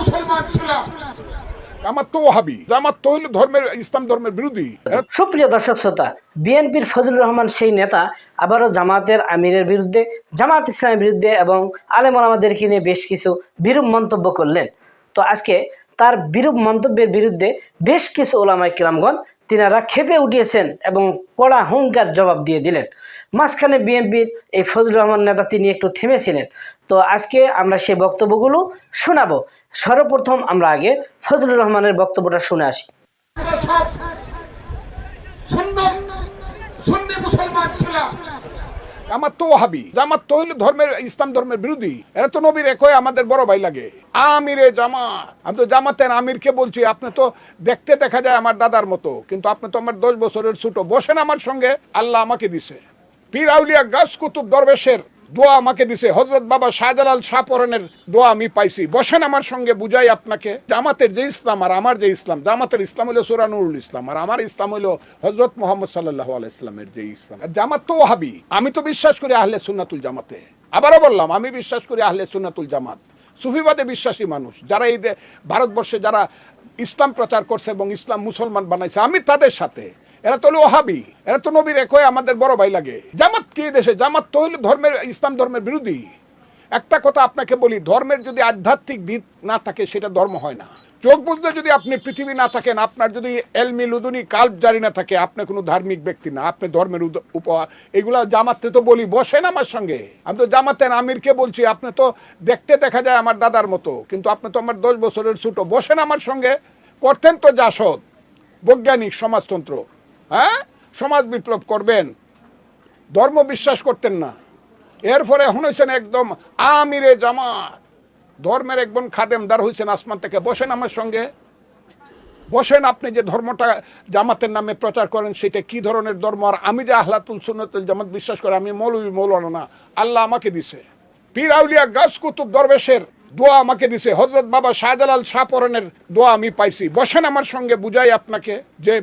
মুসলমান ছিলাম। তো ওহাবি জামাত তো হইল ধর্মের ইসলাম ধর্মের বিরোধী। সুপ্রিয় দর্শক শ্রোতা বিএনপির ফজলুর রহমান সেই নেতা আবারও জামাতের আমিরের বিরুদ্ধে জামাত ইসলামের বিরুদ্ধে এবং আলেম আমাদেরকে নিয়ে বেশ কিছু বিরূপ মন্তব্য করলেন। তো আজকে তার বিরূপ মন্তব্যের বিরুদ্ধে বেশ কিছু ওলামাই কিরামগণ তিনারা খেপে উঠিয়েছেন এবং কড়া হুঙ্কার জবাব দিয়ে দিলেন। মাঝখানে বিএনপির এই ফজলুর রহমান নেতা তিনি একটু থেমেছিলেন। তো আজকে আমরা সেই বক্তব্যগুলো শোনাবো। সর্বপ্রথম আমরা আগে ফজলুর রহমানের বক্তব্যটা শুনে আসি। আমরা তো জামাত ধর্মের, ইসলাম ধর্মের বিরোধী। এরা তো নবীর একই আমাদের বড় ভাই লাগে। আমিরে জামাত। আমি তো আমিরকে বলছি তো দেখতে দেখা যায় আমার দাদার মতো। কিন্তু আপনি তো আমার দশ বছরের ছোট, বসেন আমার সঙ্গে, আল্লাহ আমাকে দিছে। পীর আউলিয়া গাছ কুতুব দরবেশের দোয়া আমাকে দিছে। হজরত বাবা শাহজালাল শাহপরনের দোয়া আমি পাইছি। বসেন আমার সঙ্গে, বুঝাই আপনাকে, জামাতের যে ইসলাম আর আমার যে ইসলাম, জামাতের ইসলাম হলো সুরানুরুল ইসলাম আর আমার ইসলাম হলো হজরত মোহাম্মদ সাল্লাহ ইসলামের যে ইসলাম। আর জামাত তো ওহাবি আমি তো বিশ্বাস করি আহলে সুন্নাতুল জামাতে। আবারও বললাম, আমি বিশ্বাস করি আহলে সুন্নাতুল জামাত। সুফিবাদে বিশ্বাসী মানুষ। যারা এই ভারতবর্ষে যারা ইসলাম প্রচার করছে এবং ইসলাম মুসলমান বানাইছে, আমি তাদের সাথে। এরা তো হলো ওহাবি, এরা তো নবীর একই আমাদের বড় ভাই লাগে। জামাত কি দেশে? জামাত তো হলো ধর্মের, ইসলাম ধর্মের বিরোধী। একটা কথা আপনাকে বলি, ধর্মের যদি আধ্যাত্মিক দিক না থাকে, সেটা ধর্ম হয় না। চোখ বুঝলে যদি আপনি পৃথিবী না থাকেন, আপনার যদি এলমি লুদুনি কাল্প জারি না থাকে, আপনি কোনো ধার্মিক ব্যক্তি না, আপনি ধর্মের উপহার এগুলা জামাতে তো বলি, বসেন আমার সঙ্গে। আমি তো জামাতেন আমিরকে বলছি, আপনি তো দেখতে দেখা যায় আমার দাদার মতো, কিন্তু আপনি তো আমার দশ বছরের ছোট, বসেন আমার সঙ্গে। করতেন তো জাসদ বৈজ্ঞানিক, সমাজতন্ত্র। হ্যাঁ? সমাজ বিপ্লব করবেন। ধর্ম বিশ্বাস করতেন না। এর ফলে এখন হয়েছেন একদম আমিরে জামাত। ধর্মের একজন খাদেমদার হয়েছেন আসমান থেকে। বসেন আমার সঙ্গে। বসেন আপনি যে ধর্মটা জামাতের নামে প্রচার করেন, সেটা কি ধরনের ধর্ম? আর আমি যে আহলাতুল সুন্নতুল জামাত বিশ্বাস করে, আমি মৌলবী মৌলানা না। আল্লাহ আমাকে দিছে। পীর আউলিয়া গাছ কুতুব দরবেশের দোয়া আমাকে দিছে। হজরত বাবা শাহজালাল শাহপরনের দোয়া আমি পাইছি। বসেন আমার সঙ্গে, বুঝাই আপনাকে যে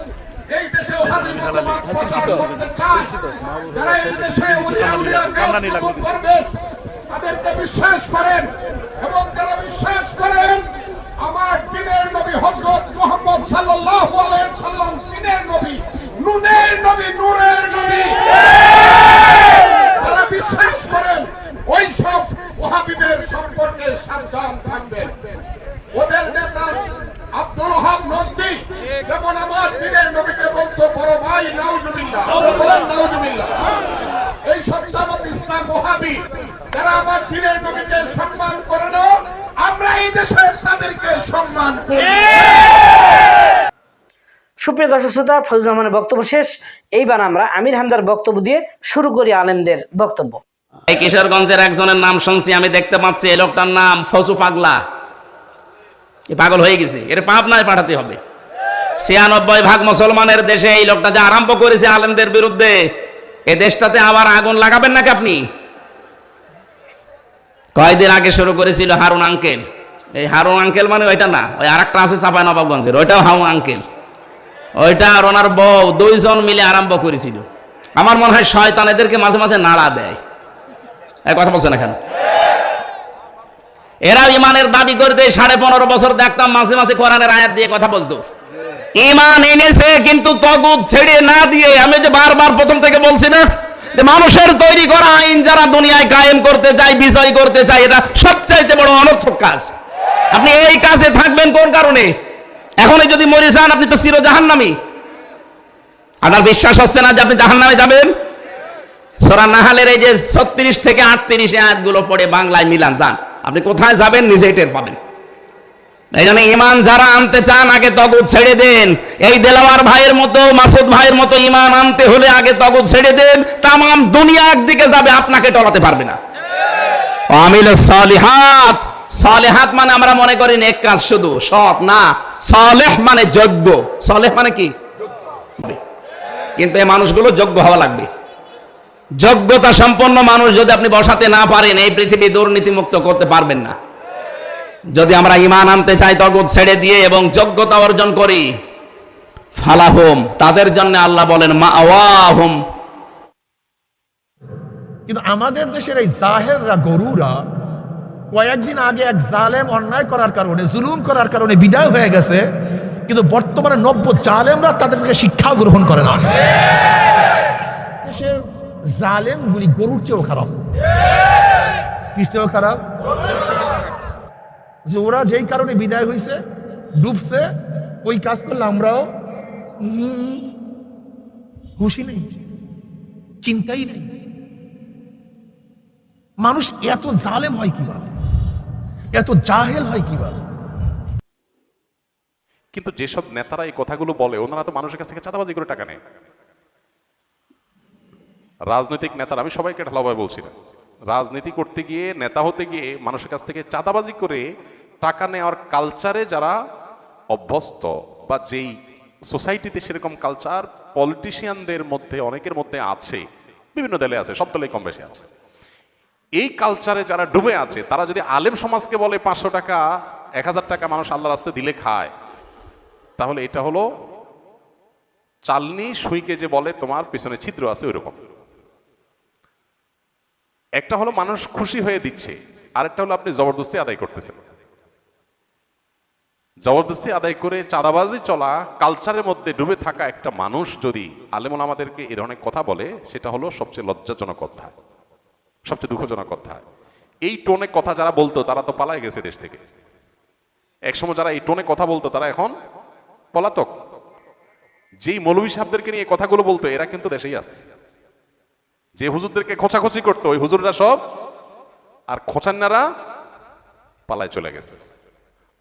এই দেশে ওহাবি মতবাদ প্রচার করতে চায় যারা এই দেশে উলিয়া উলিয়া করবে তাদেরকে বিশ্বাস করেন এবং যারা বিশ্বাস করেন আমার দিনের নবী হযরত মুহাম্মদ সাল্লাল্লাহু আলাইহি সাল্লাম দিনের নবী নুনের নবী নূরের নবী যারা বিশ্বাস করেন ওই সব ওহাবিদের সম্পর্কে সাবধান থাকবেন ওদের নেতা আব্দুল ওহাব নজদি যেমন আমার দিনের নবীকে বলতো বড় ভাই নাউজুবিল্লাহ বলেন নাউজুবিল্লাহ এই সব জামাত ইসলাম ওহাবি যারা আমার দিনের নবীকে সম্মান করে না আমরা এই দেশে তাদেরকে সম্মান করি সুপ্রিয় দর্শক শ্রোতা ফজলুর রহমানের বক্তব্য শেষ। এইবার আমরা আমির হামদার বক্তব্য দিয়ে শুরু করি আলেমদের বক্তব্য। এই কিশোরগঞ্জের একজনের নাম শুনছি আমি দেখতে পাচ্ছি এই লোকটার নাম ফজু পাগলা। এ পাগল হয়ে গেছে এর পাবনায় পাঠাতে হবে। ছিয়ানব্বই ভাগ মুসলমানের দেশে এই লোকটা যে আরম্ভ করেছে আলেমদের বিরুদ্ধে এ দেশটাতে আবার আগুন লাগাবেন নাকি আপনি? কয়দিন আগে শুরু করেছিল হারুন আঙ্কেল। এই হারুন আঙ্কেল মানে ওইটা না, ওই আরেকটা আছে চাপাই নবাবগঞ্জের, ওইটাও হারুন আঙ্কেল। ওইটা আর ওনার বউ, দুইজন মিলে আরম্ভ করেছিল। আমার মনে হয় শয়তান এদেরকে মাঝে মাঝে নাড়া দেয়। এক কথা বলছেন এখানে এরা ইমানের দাবি করতে সাড়ে পনেরো বছর দেখতাম মাঝে মাঝে কোরআনের আয়াত দিয়ে কথা বলতো। ইমান এনেছে, কিন্তু তগুদ ছেড়ে না দিয়ে, আমি যে বারবার প্রথম থেকে বলছি না, যে মানুষের তৈরি করা আইন যারা দুনিয়ায় কায়েম করতে চায়, বিজয় করতে চায় এটা সবচাইতে বড় অনর্থক কাজ। আপনি এই কাজে থাকবেন কোন কারণে? এখনই যদি মরে যান, আপনি তো চির জাহান্নামী আপনার বিশ্বাস হচ্ছে না যে আপনি জাহান্নামে যাবেন? নাহালের এই যে ছত্রিশ থেকে আটত্রিশ আয়াতগুলো পড়ে বাংলায় মিলান, যান। আপনি কোথায় যাবেন? নিজেই টের পাবেন। এই জন্য ইমান যারা আনতে চান, আগে তগুদ ছেড়ে দেন। এই দেলাওয়ার ভাইয়ের মতো, মাসুদ ভাইয়ের মতো ইমান আনতে হলে আগে তগুদ ছেড়ে দেন। তাম দুনিয়া একদিকে যাবে, আপনাকে টলাতে পারবে না। আমিল সালিহাত মানে আমরা মনে করি নেক কাজ শুধু, সৎ, না। সলেহ মানে যোগ্য। সলেহ মানে কি? কিন্তু এই মানুষগুলো যোগ্য হওয়া লাগবে। যোগ্যতা সম্পন্ন মানুষ যদি আপনি বসাতে না পারেন, এই পৃথিবী দুর্নীতি মুক্ত করতে পারবেন না। যদি আমরা ইমান আনতে চাই তগুদ ছেড়ে দিয়ে এবং যোগ্যতা অর্জন করি, ফালাহুম, তাদের জন্য আল্লাহ বলেন মা আওয়াহুম কিন্তু আমাদের দেশের এই জাহেররা, গরুরা কয়েকদিন আগে এক জালেম অন্যায় করার কারণে, জুলুম করার কারণে বিদায় হয়ে গেছে, কিন্তু বর্তমানে নব্য জালেমরা তাদের থেকে শিক্ষা গ্রহণ করে না। দেশের জালেমগুলি গরুর চেয়েও খারাপ। কি চেয়েও খারাপ? যে ওরা যেই কারণে বিদায় হয়েছে ডুবছে, ওই কাজ করলে আমরাও খুশি নেই, চিন্তাই নেই। মানুষ এত জালেম হয় কীভাবে? এত জাহেল হয় কীভাবে? কিন্তু যেসব নেতারা এই কথাগুলো বলে, ওনারা তো মানুষের কাছ থেকে চাঁদাবাজি করে টাকা নেয়। রাজনৈতিক নেতারা, আমি সবাইকে ঢালাভাবে বলছি না। রাজনীতি করতে গিয়ে, নেতা হতে গিয়ে মানুষের কাছ থেকে চাঁদাবাজি করে টাকা নেওয়ার কালচারে যারা অভ্যস্ত বা যেই সোসাইটিতে সেরকম কালচার পলিটিশিয়ানদের মধ্যে, অনেকের মধ্যে আছে। বিভিন্ন দলে আছে, সব দলে কম বেশি আছে। এই কালচারে যারা ডুবে আছে, তারা যদি আলেম সমাজকে বলে পাঁচশো টাকা, এক হাজার টাকা মানুষ আল্লাহ রাস্তায় দিলে খায়, তাহলে এটা হলো চালনি সুইকে যে বলে, তোমার পিছনে ছিদ্র আছে ওই রকম একটা হলো মানুষ খুশি হয়ে দিচ্ছে, আরেকটা হলো আপনি জবরদস্তি আদায় করতেছেন। জবরদস্তি আদায় করে চাঁদাবাজি চলা কালচারের মধ্যে ডুবে থাকা একটা মানুষ যদি আলেমন আমাদেরকে এ ধরনের কথা বলে, সেটা হলো সবচেয়ে লজ্জাজনক অধ্যায়। সবচেয়ে দুঃখজনক কথা। এই টোনে কথা যারা বলতো, তারা তো পালায় গেছে দেশ থেকে। একসময় যারা এই টোনে কথা বলতো, তারা এখন পলাতক। যেই মৌলভী সাহেবদেরকে নিয়ে কথাগুলো বলতো, এরা কিন্তু দেশেই আছে। যে হুজুরদেরকে খোঁচাখুচি করতো, ওই হুজুররা সব আর খোঁচান্নারা পালায় চলে গেছে।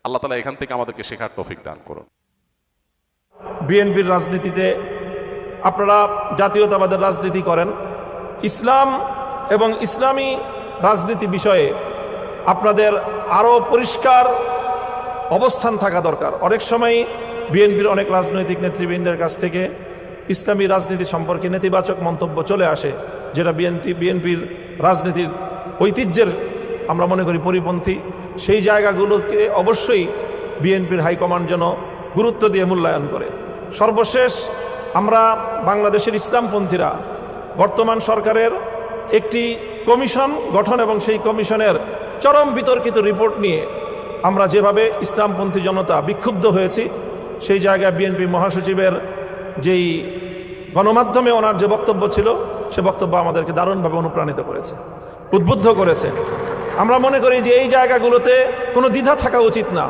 আল্লাহ তালা এখান থেকে আমাদেরকে শেখার তৌফিক দান করুন। বিএনপির রাজনীতিতে আপনারা জাতীয়তাবাদের রাজনীতি করেন। ইসলাম এবং ইসলামী রাজনীতি বিষয়ে আপনাদের আরও পরিষ্কার অবস্থান থাকা দরকার। অনেক সময় বিএনপির অনেক রাজনৈতিক নেতৃবৃন্দের কাছ থেকে ইসলামী রাজনীতি সম্পর্কে নেতিবাচক মন্তব্য চলে আসে, যেটা বিএনপি, বিএনপির রাজনীতির ঐতিহ্যের আমরা মনে করি পরিপন্থী। সেই জায়গাগুলোকে অবশ্যই বিএনপির হাইকমান্ড যেন গুরুত্ব দিয়ে মূল্যায়ন করে। সর্বশেষ আমরা বাংলাদেশের ইসলামপন্থীরা বর্তমান সরকারের একটি কমিশন গঠন এবং সেই কমিশনের চরম বিতর্কিত রিপোর্ট নিয়ে আমরা যেভাবে ইসলামপন্থী জনতা বিক্ষুব্ধ হয়েছি, সেই জায়গায় বিএনপি মহাসচিবের যেই গণমাধ্যমে ওনার যে বক্তব্য ছিল, সে বক্তব্য আমাদেরকে দারুণভাবে অনুপ্রাণিত করেছে, উদ্বুদ্ধ করেছে। আমরা মনে করি যে এই জায়গাগুলোতে কোনো দ্বিধা থাকা উচিত না।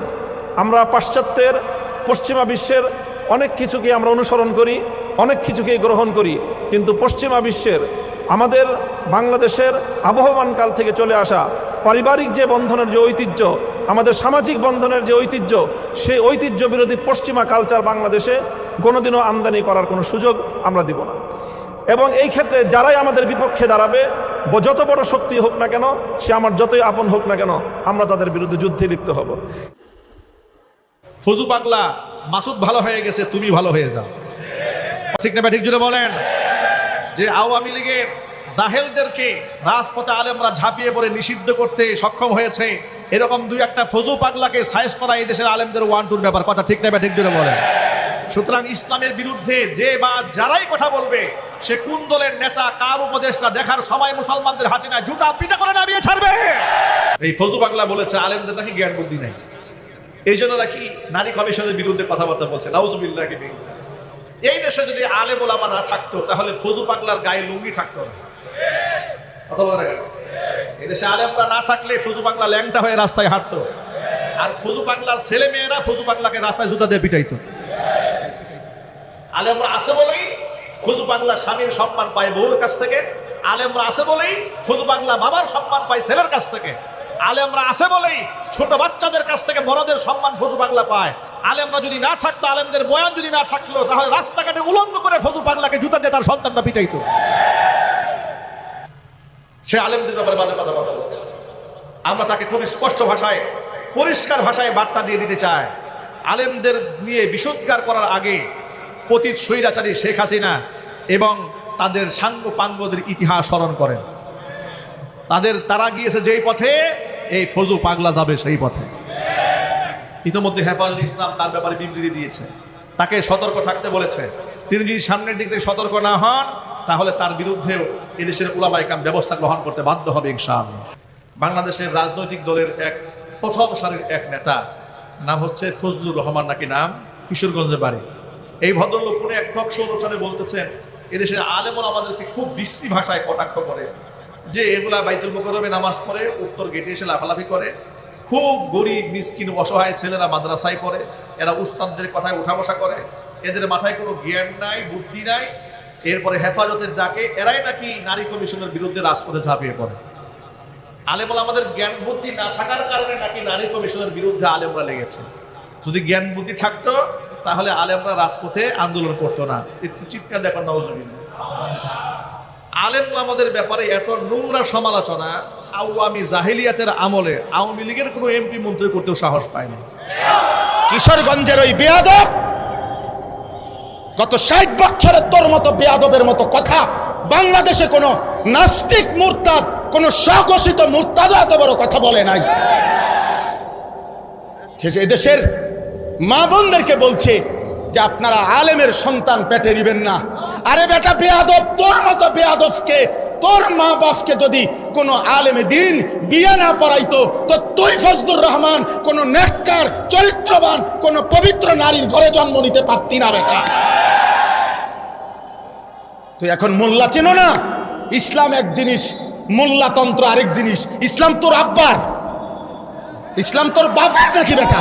আমরা পাশ্চাত্যের, পশ্চিমা বিশ্বের অনেক কিছুকে আমরা অনুসরণ করি, অনেক কিছুকে গ্রহণ করি, কিন্তু পশ্চিমা বিশ্বের আমাদের বাংলাদেশের আবহমান কাল থেকে চলে আসা পারিবারিক যে বন্ধনের যে ঐতিহ্য, আমাদের সামাজিক বন্ধনের যে ঐতিহ্য, সেই ঐতিহ্য বিরোধী পশ্চিমা কালচার বাংলাদেশে কোনোদিনও আমদানি করার কোনো সুযোগ আমরা দিব না। এবং এই ক্ষেত্রে যারাই আমাদের বিপক্ষে দাঁড়াবে যত বড় শক্তি হোক না কেন, সে আমার যতই আপন হোক না কেন, আমরা তাদের বিরুদ্ধে যুদ্ধে লিপ্ত হব। ফজু পাগলা, মাসুদ ভালো হয়ে গেছে, তুমি ভালো হয়ে যাও। ঠিক না ঠিক জুড়ে বলেন। যে আওয়ামী লীগের জাহেলদেরকে রাজপথে আলেমরা ঝাঁপিয়ে পড়ে নিষিদ্ধ করতে সক্ষম হয়েছে, এরকম দুই একটা ফজু পাগলাকে সাইজ করা এই দেশের আলেমদের ওয়ান টুর ব্যাপার। কথা ঠিক না ঠিক জুড়ে বলেন। সুতরাং ইসলামের বিরুদ্ধে যে বা যারাই কথা বলবে, সে কোন দলের নেতা, কার উপদেশটা দেখার সময় মুসলমানদের হাতে না, জুতা পিটা করে নামিয়ে ছাড়বে। এই ফজু পাগলা বলেছে, আলেমদের নাকি জ্ঞান বুদ্ধি নাই। এই জন্য নাকি নারী কমিশনের বিরুদ্ধে কথাবার্তা বলছে। নাউজুবিল্লাহ এই দেশে যদি আলে ওলামা না থাকতো, তাহলে ফজু পাগলার গায়ে লুঙ্গি থাকতো না। এই দেশে আলেমরা না থাকলে ফজু পাগলা ল্যাংটা হয়ে রাস্তায় হাঁটতো। আর ফজু পাগলার ছেলে মেয়েরা ফজু পাগলাকে রাস্তায় জুতা দিয়ে পিটাইতো। আলেমরা আসে বলেই ফজু পাগলা স্বামীর সম্মান পায় বউর কাছ থেকে। আলেমরা আসে বলেই ফজু পাগলা বাবার সম্মান পায় ছেলের কাছ থেকে। আলেমরা আসে বলেই ছোট বাচ্চাদের কাছ থেকে বড়দের সম্মান ফজু পাগলা পায়। আলেমরা যদি না থাকতো, আলেমদের বয়ান যদি না থাকল, তাহলে রাস্তাঘাটে উলঙ্গ করে ফজু পাগলাকে জুতা দিয়ে তার সন্তানটা পিটাইতো। সে আলেমদের ব্যাপারে বাজে কথাবার্তা বলছে আমরা তাকে খুব স্পষ্ট ভাষায়, পরিষ্কার ভাষায় বার্তা দিয়ে দিতে চাই। আলেমদের নিয়ে বিশুদ্ধার করার আগে পতিত স্বৈরাচারী শেখ হাসিনা এবং তাদের সাঙ্গ পাঙ্গদের ইতিহাস স্মরণ করেন। তাদের তারা গিয়েছে যেই পথে, এই ফজু পাগলা যাবে সেই পথে। ইতিমধ্যে হেফাজুল ইসলাম তার ব্যাপারে বিবৃতি দিয়েছে। তাকে সতর্ক থাকতে বলেছে। তিনি যদি সামনের দিক থেকে সতর্ক না হন, তাহলে তার বিরুদ্ধেও এদেশের উলামাইকাম ব্যবস্থা গ্রহণ করতে বাধ্য হবে ইনশাআল্লাহ। বাংলাদেশের রাজনৈতিক দলের এক প্রথম সারির এক নেতা, নাম হচ্ছে ফজলুর রহমান নাকি নাম? কিশোরগঞ্জে বাড়ি। এই ভদ্রলোক কোনো এক টক শো অনুষ্ঠানে বলতেছেন, এদেশের আলেমন আমাদেরকে খুব বিশ্রী ভাষায় কটাক্ষ করে। যে এগুলা বাইতুল মোকরমে নামাজ পড়ে, উত্তর গেটে এসে লাফালাফি করে খুব গরিব, মিসকিন, অসহায় ছেলেরা মাদ্রাসায় পড়ে, এরা উস্তাদদের কথায় উঠা বসা করে, এদের মাথায় কোনো জ্ঞান নাই, বুদ্ধি নাই, এরপরে হেফাজতের ডাকে এরাই নাকি নারী কমিশনের বিরুদ্ধে রাজপথে ঝাঁপিয়ে পড়ে। আলেমল আমাদের জ্ঞান বুদ্ধি না থাকার কারণে নাকি নারী কমিশনের বিরুদ্ধে আলেমরা লেগেছে। যদি জ্ঞান বুদ্ধি থাকতো, তাহলে আলেমরা রাজপথে আন্দোলন করতো না। একটু চিৎকার দেখো নওজবিল্লা আলেম আমাদের ব্যাপারে এত নোংরা সমালোচনা আওয়ামী জাহিলিয়াতের আমলে আওয়ামী লীগের কোনো এমপি মন্ত্রী করতেও সাহস পায়নি। কিশোরগঞ্জের ওই বেয়াদব, গত ষাট বছরের তোর মতো বেয়াদবের মতো কথা বাংলাদেশে কোনো নাস্তিক মুরতাদ, কোন স্বঘোষিত মুরতাদ এত বড় কথা বলে নাই। শেষে এদেশের মা বোনদেরকে বলছে যে আপনারা আলেমের সন্তান পেটে নিবেন না। আরে বেটা বেয়াদব, তোর মতো বেয়াদবকে তোর মা বাপকে যদি কোনো আলেমে দিন বিয়ে না পড়াইতো, তো তুই ফজলুর রহমান কোন নেককার, চরিত্রবান, কোন পবিত্র নারীর ঘরে জন্ম নিতে পারতি না বেটা। তুই এখন মোল্লা চেনো না? ইসলাম এক জিনিস, মোল্লাতন্ত্র আরেক জিনিস। ইসলাম তোর আব্বার। ইসলাম তোর বাপের নাকি বেটা?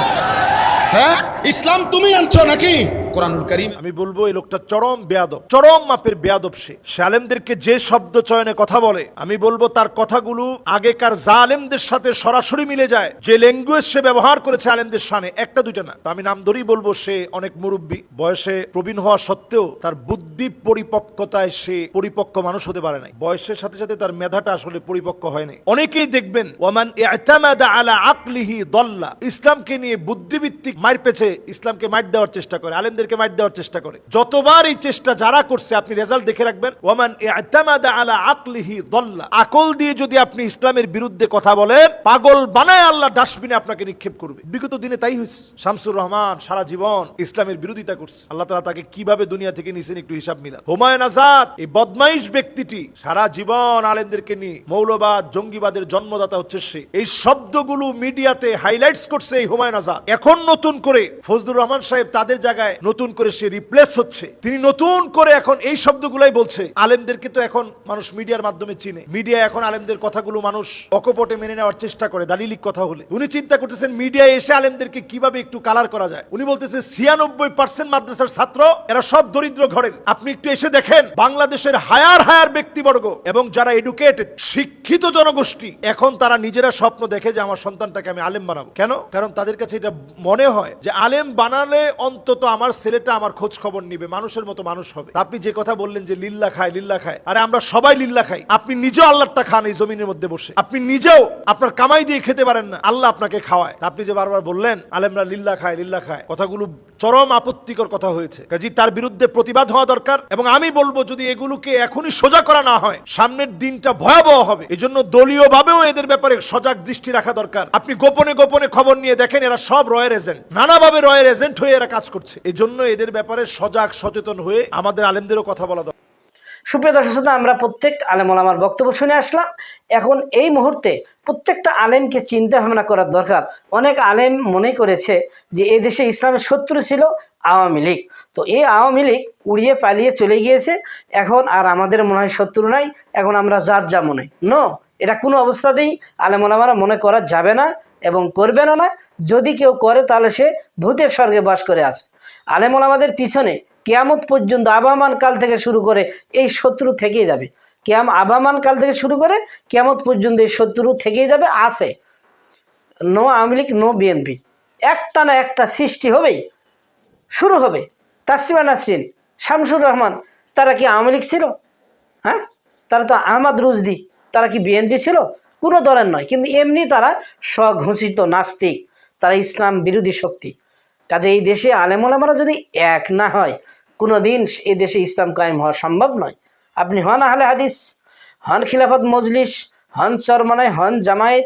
হ্যাঁ? ইসলাম তুমি আনছো নাকি? কোরআনুল করিম। আমি বলব, এই লোকটা চরম বেয়াদব। চরম মাপের বেয়াদব সে। শালেমদেরকে যে শব্দ চয়নে কথা বলে, আমি বলব, তার কথাগুলো আগেকার সাথে সরাসরি মিলে যায়। যে ল্যাঙ্গুয়েজ সে ব্যবহার করেছে আলেমদের সানে একটা দুইটা না। আমি নাম ধরেই বলব, সে অনেক মুরব্বী। বয়সে প্রবীণ হওয়া সত্ত্বেও তার বুদ্ধি পরিপক্কতায় সে পরিপক্ক মানুষ হতে পারে নাই। বয়সের সাথে সাথে তার মেধাটা আসলে পরিপক্ক হয়নি অনেকেই দেখবেন ওমান আলা আকলিহি দল্লা। ইসলামকে নিয়ে বুদ্ধিভিত্তিক মার পেছে, ইসলামকে মার দেওয়ার চেষ্টা করে। আলেমদেরকে মার দেওয়ার চেষ্টা করে। যতবার এই চেষ্টা যারা করছে, আপনি রেজাল্ট দেখে রাখবেন। ওমান আলা আকলিহি দল্লা। আকল দিয়ে যদি আপনি ইসলামের বিরুদ্ধে কথা বলেন, পাগল বানায় আল্লাহ ডাস্টবিনে আপনাকে নিক্ষেপ করবে। বিগত দিনে তাই হয়েছে শামসুর রহমান সারা জীবন ইসলামের বিরোধিতা করছে। আল্লাহ তাআলা তাকে কীভাবে দুনিয়া থেকে নিছেন একটু হিসাব মিলা হুমায়ুন আজাদ, এই বদমাইশ ব্যক্তিটি সারা জীবন আলেমদেরকে নিয়ে মৌলবাদ, জঙ্গিবাদের জন্মদাতা হচ্ছে সে। এই শব্দগুলো মিডিয়াতে হাইলাইটস করছে এই হুমায়ুন আজাদ। এখন নতুন করে ফজলুর রহমান সাহেব তাদের জায়গায় নতুন করে সে রিপ্লেস হচ্ছে। তিনি নতুন করে এখন এই শব্দগুলাই বলছে। আলেমদেরকে তো এখন মানুষ মিডিয়ার মাধ্যমে চিনে। মিডিয়া এখন আলেমদের কথাগুলো মানুষ অকপটে মেনে নেওয়ার চেষ্টা করে, দালিলিক কথা হলে। উনি চিন্তা করতেছেন, মিডিয়ায় এসে আলেমদেরকে কীভাবে একটু কালার করা যায়? উনি বলতেছে, ছিয়ানব্বই পার্সেন্ট মাদ্রাসার ছাত্র, এরা সব দরিদ্র ঘরের। আপনি একটু এসে দেখেন, বাংলাদেশের হায়ার হায়ার ব্যক্তিবর্গ এবং যারা এডুকেটেড শিক্ষিত জনগোষ্ঠী, এখন তারা নিজেরা স্বপ্ন দেখে যে আমার সন্তানটাকে আমি আলেম বানাবো। কেন? কারণ তাদের কাছে এটা মনে হয় যে আলেম বানালে অন্তত আমার ছেলেটা আমার খোঁজ খবর নিবে, মানুষের মতো মানুষ হবে। আপনি যে কথা বললেন যে লিল্লা খায় লিল্লা খায়, আরে আমরা সবাই লিল্লা খাই। আপনি নিজেও আল্লাহটা খান এই জমিনের মধ্যে বসে। আপনি নিজেও আপনার কামাই দিয়ে খেতে পারেন না, আল্লাহ আপনাকে খাওয়ায়। আপনি যে বারবার বললেন, আলেমরা লিল্লা খায় লিল্লা খায়, কথাগুলো চরম আপত্তিকর কথা হয়েছে। কাজী, তার বিরুদ্ধে প্রতিবাদ হওয়া দরকার এবং আমি বলব, যদি এগুলোকে এখনই সোজা করা না হয়, সামনের দিনটা ভয়াবহ হবে। এজন্য দলীয় ভাবেও এদের ব্যাপারে সজাগ দৃষ্টি রাখা দরকার। আপনি গোপনে গোপনে খবর নিয়ে দেখেন, এরা সব রয়ের এজেন্ট। নানাভাবে রয়ের এজেন্ট হয়ে এরা কাজ করছে। এজন্য এদের ব্যাপারে সজাগ সচেতন হয়ে আমাদের আলেমদেরও কথা বলা দরকার। সুপ্রিয় দর্শক শ্রোতা, আমরা প্রত্যেক আলেম ওলামার বক্তব্য শুনে আসলাম। এখন এই মুহূর্তে প্রত্যেকটা আলেমকে চিন্তা ভাবনা করার দরকার। অনেক আলেম মনে করেছে যে এই দেশে ইসলামের শত্রু ছিল আওয়ামী লীগ। তো এই আওয়ামী লীগ উড়িয়ে পালিয়ে চলে গিয়েছে। এখন আর আমাদের মনে হয় শত্রু নাই। এখন আমরা যার যা মনে নো এটা কোনো অবস্থাতেই আলেম ওলামারা মনে করা যাবে না এবং করবে না না। যদি কেউ করে তাহলে সে ভূতের স্বর্গে বাস করে আছে আলেম ওলামাদের পিছনে কেয়ামত পর্যন্ত আবামান কাল থেকে শুরু করে এই শত্রু থেকেই যাবে। কেয়াম আবামান কাল থেকে শুরু করে কেয়ামত পর্যন্ত এই শত্রু থেকেই যাবে, আছে। No Awami League, no BNP. একটা না একটা সৃষ্টি হবেই, শুরু হবে। তাসিমা নাসরিন, শামসুর রহমান, তারা কি আওয়ামী লীগ ছিল? হ্যাঁ? তারা তো আহমদ রুজদি তারা কি বিএনপি ছিল? কোনো দলের নয়। কিন্তু এমনি তারা স্বঘোষিত নাস্তিক, তারা ইসলাম বিরোধী শক্তি। কাজে এই দেশে আলেমোলামারা যদি এক না হয় কোনো দিন এই দেশে ইসলাম কায়েম হওয়া সম্ভব নয়। আপনি হন আহলে হাদিস, হন খিলাফত মজলিস, হন চরমানায় হন জামায়াত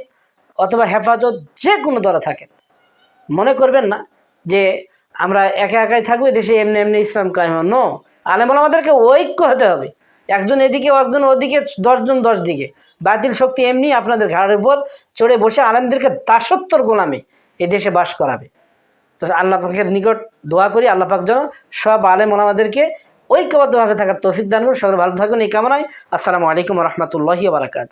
অথবা হেফাজত যে কোনো দলে থাকেন। মনে করবেন না যে আমরা একা একাই থাকব দেশে এমনি এমনি ইসলাম কায়েম নো আলেমুল আমাদেরকে ঐক্য হতে হবে। একজন এদিকে একজন ওদিকে, দশজন দশ দিকে। বাতিল শক্তি এমনি আপনাদের ঘাড়ের উপর চড়ে বসে আলেমদেরকে দাসত্বর গোলামে এই দেশে বাস করাবে। তো আল্লাহ পাকের নিকট দোয়া করি, আল্লাহ পাক যেন সব আলেম আমাদেরকে ঐক্যবদ্ধভাবে থাকার তৌফিক দান করুন। সকলে ভালো থাকুন, এই কামনায় আসসালামু আলাইকুম রহমতুল্লাহি বারাকাত